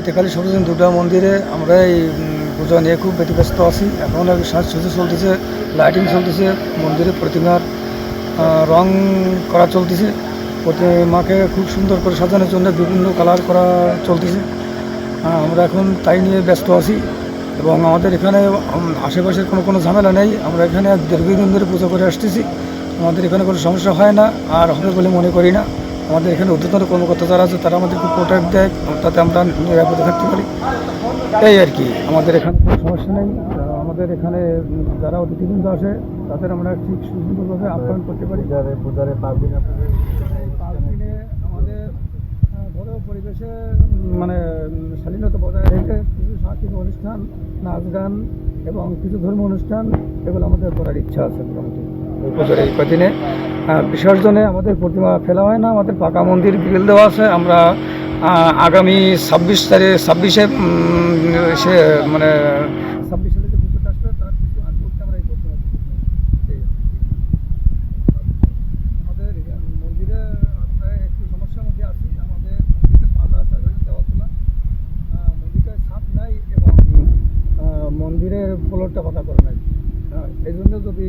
ইটেখালি সরুদিন দুটা মন্দিরে আমরা এই পূজা নিয়ে খুব ব্যতিব্যস্ত আছি। এখন আর সাজসজ্জা চলতেছে লাইটিং চলতেছে, মন্দিরে প্রতিমার রং করা চলতেছে। প্রতিমাকে খুব সুন্দর করে সাজানোর জন্য বিভিন্ন কালার করা চলতেছে। আমরা এখন তাই নিয়ে ব্যস্ত আছি এবং আমাদের এখানে আশেপাশের কোনো কোনো ঝামেলা নেই। আমরা এখানে দীর্ঘদিন ধরে পুজো করে আসতেছি। আমাদের এখানে কোনো সমস্যা হয় না, আর হবে বলে মনে করি না। আমাদের এখানে ঊর্ধ্বতন কর্মকর্তা যারা আছে তারা আমাদের আমাদেরকে প্রোটেক্ট দেয় তাতে আমরা নিরাপদে থাকতে পারি। এই আর কি আমাদের এখানে কোনো সমস্যা নেই। আমাদের এখানে যারা অতিথিবৃন্দ আসে তাদের আমরা ঠিক সুন্দরভাবে আপ্যায়ন করতে পারি। পূজারে পূজারে পাঁচ দিন দিনে আমাদের ঘরোয়া পরিবেশে মানে শালীনতা বজায় রেখে কিছু সাংস্কৃতিক অনুষ্ঠান নাচ গান এবং কিছু ধর্মীয় অনুষ্ঠান এগুলো আমাদের করার ইচ্ছা আছে মোটামুটি পুজোর এই কদিনে। বিসর্জনে আমাদের প্রতিমা ফেলা হয় না আমাদের পাকা মন্দির গ্রিল দেওয়া আছে। আমরা আগামী ছাব্বিশ তারিখ ছাব্বিশে সে মানে ছাব্বিশ আমরা এই এই আমাদের মন্দিরে একটু সমস্যার মধ্যে আমাদের মন্দিরটা নাই মন্দিরের ফ্লোরটা পাতা করা নাই। হ্যাঁ, এই জন্য যদি